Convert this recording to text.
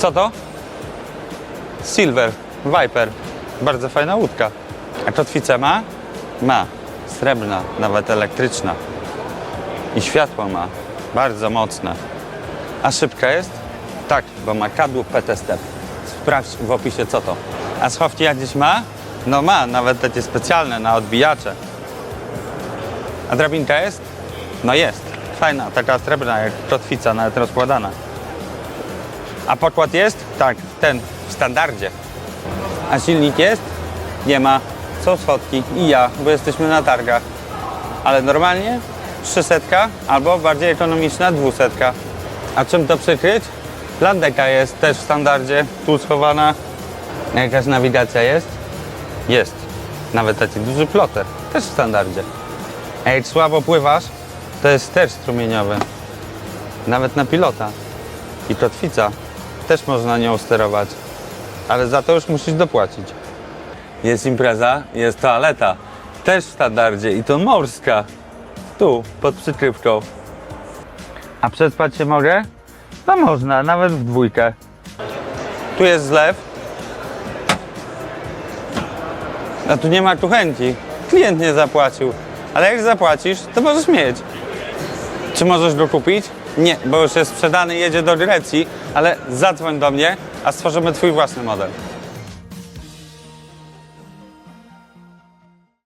Co to? Silver, Viper. Bardzo fajna łódka. A kotwicę ma? Ma. Srebrna, nawet elektryczna. I światło ma. Bardzo mocne. A szybka jest? Tak, bo ma kadłub PT Step. Sprawdź w opisie co to. A schowki jak gdzieś ma? No ma, nawet takie specjalne na odbijacze. A drabinka jest? No jest. Fajna, taka srebrna jak kotwica, nawet rozkładana. A pokład jest? Tak, ten, w standardzie. A silnik jest? Nie ma. Są schodki i ja, bo jesteśmy na targach. Ale normalnie 300 albo bardziej ekonomiczna 200. A czym to przykryć? Landeka jest też w standardzie, tu schowana. Jakaś nawigacja jest? Jest. Nawet taki duży ploter, też w standardzie. A jak słabo pływasz, to jest też strumieniowy. Nawet na pilota. I kotwica. Też można nią sterować. Ale za to już musisz dopłacić. Jest impreza, jest toaleta. Też w standardzie i to morska. Tu, pod przykrywką. A przespać się mogę? No można, nawet w dwójkę. Tu jest zlew. A tu nie ma kuchenki. Klient nie zapłacił. Ale jak zapłacisz, to możesz mieć. Czy możesz go kupić? Nie, bo już jest sprzedany, jedzie do Grecji, ale zadzwoń do mnie, a stworzymy twój własny model.